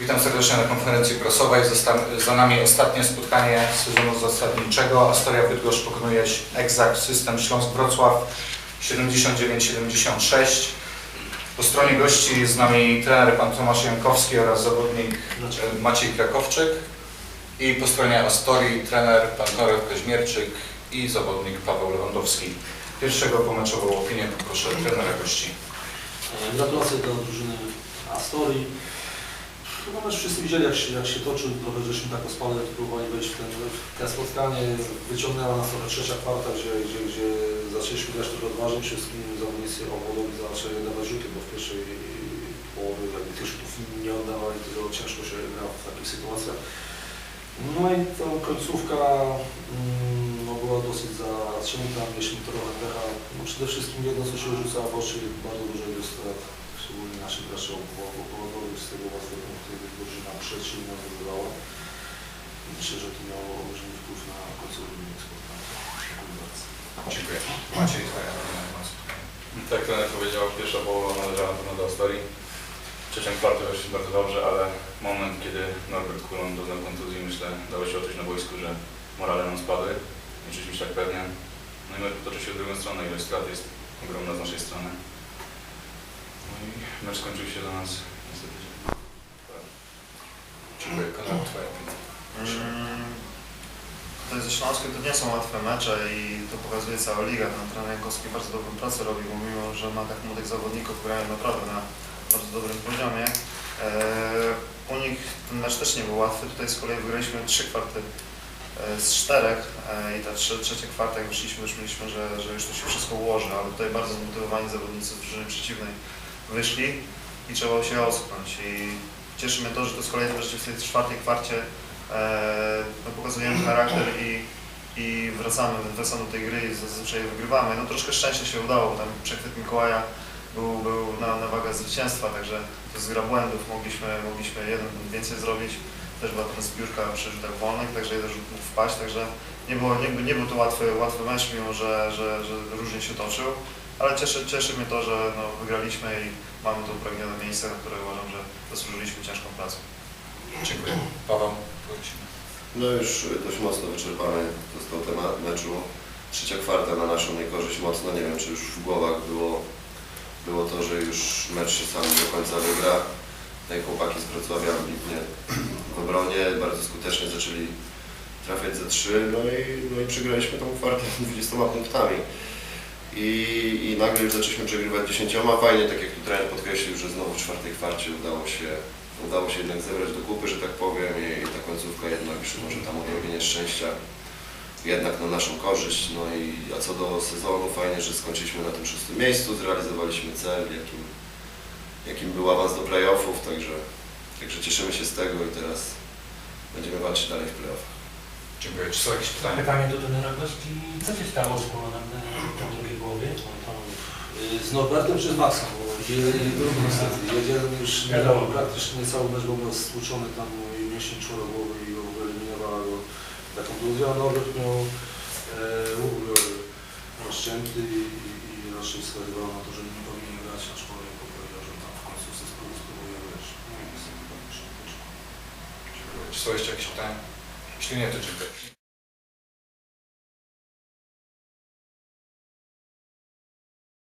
Witam serdecznie na konferencji prasowej. Za nami ostatnie spotkanie sezonu zasadniczego. Astoria Bydgoszcz pokonuje Exact System Śląsk Wrocław 79-76. Po stronie gości jest z nami trener pan Tomasz Jankowski oraz zawodnik e, Maciej Krakowczyk. I po stronie Astorii trener pan Konrad Kaźmierczyk i zawodnik Paweł Lewandowski. Pierwszego pomeczową opinię poproszę trenera gości. Gratulacje dla drużyny Astorii. Chyba mecz wszyscy widzieli jak się, jak się toczył, trochę żeśmy tak ospale próbowali wejść w, ten, w te spotkanie. Wyciągnęła nas trochę trzecia kwarta, gdzie, gdzie, gdzie zaczęliśmy grać trochę odważnie, wszystkim zawodnicy obwodowi zaczęli dawać rzuty, bo w pierwszej połowie jakby tych rzutów nie oddawali, to ciężko się gra w takich sytuacjach. No i ta końcówka mm, no, była dosyć zacięta, mieliśmy trochę pecha. No, przede wszystkim jedno co się rzuca w oczy, bardzo dużo jest szczególnie naszych graczy powodowych z tego łatwego punktu, gdy drużyna przeciwna wygrywała. Myślę, że to miało olbrzymi wpływ na końcową wynik spotkania. Dziękuję bardzo. Dziękuję. Maciej, twoja. Tak jak trener powiedział, pierwsza połowa należała na pewno do Astorii. Trzecią kwartę weszli bardzo dobrze, ale moment, kiedy Norbert Kulon doznał kontuzji, myślę, dało się odczuć na boisku, że morale nam spadły. Nie czuliśmy się tak pewnie. No i potoczył się w drugą stronę, ilość strat jest ogromna z naszej strony. No mecz skończył się dla nas niestety. Dziękuję. Konrad, twoja opinia. Mm, To jest ze Śląskiem to nie są łatwe mecze i to pokazuje cała liga. Ten trener Jankowski bardzo dobrą pracę robi, bo mimo, że ma tak młodych zawodników, grają naprawdę na bardzo dobrym poziomie. Eee, U nich ten mecz też nie był łatwy. Tutaj z kolei wygraliśmy trzy kwarty e, z czterech e, i ta trze- trzecia kwarta, jak wyszliśmy, już mieliśmy, że, że już to się wszystko ułoży, ale tutaj bardzo zmotywowani zawodnicy z drużyny przeciwnej wyszli i trzeba się ocknąć. I cieszy mnie to, że to z kolei wreszcie w tej czwartej kwarcie e, no, pokazujemy charakter i, i wracamy, wracamy do tej gry i zazwyczaj wygrywamy. No troszkę szczęścia się udało, bo tam przechwyt Mikołaja był, był na, na wagę zwycięstwa, także to jest gra błędów, mogliśmy, mogliśmy jeden więcej zrobić. Też była tam zbiórka przy rzutach wolnych, także jeden rzut mógł wpaść, także nie, było, nie, nie był to łatwy, łatwy mecz, mimo że, że, że różnie się toczył. Ale cieszy, cieszy mnie to, że no, wygraliśmy i mamy to upragnione miejsce, na które uważam, że zasłużyliśmy ciężką pracą. Dziękuję. Paweł, prosimy. No już dość mocno wyczerpany został temat meczu. Trzecia kwarta na naszą niekorzyść mocno. Nie wiem, czy już w głowach było, było to, że już mecz się sam do końca wygra. Tutaj chłopaki z Wrocławia ambitnie w obronie, bardzo skutecznie zaczęli trafiać za trzy, no i, no i przegraliśmy tą kwartę 20 punktami. I, I nagle już zaczęliśmy przegrywać 10. Fajnie, tak jak tu trener podkreślił, że znowu w czwartej kwarcie udało się udało się jednak zebrać do kupy, że tak powiem i ta końcówka jednak przy może tam odrobienie szczęścia jednak na naszą korzyść. No i a co do sezonu, fajnie, że skończyliśmy na tym szóstym miejscu, zrealizowaliśmy cel, jakim, jakim był awans do playoffów, także, także cieszymy się z tego i teraz będziemy walczyć dalej w playoffach. Dziękuję. Czy są jakieś pytania? Pytanie do trenera gości. Co się stało z Kolonem Y, Z Norbertem czy z Maxem? Bo je- niestety, jeden już nie Wiadomo. praktycznie cały mecz, bo miał stłuczony tam mięsień czworogłowy i wyeliminowała go ta kontuzja. Norbert miał e, ubiór rozcięty i, i, i raczej wskazywał na to, że nie powinien grać, aczkolwiek powiedział, że tam w końcu chce spróbować spróbuje grać. No i niestety tak się skończyło. Dziękuję. Czy są jeszcze jakieś pytania? Jeśli nie, to dziękuję.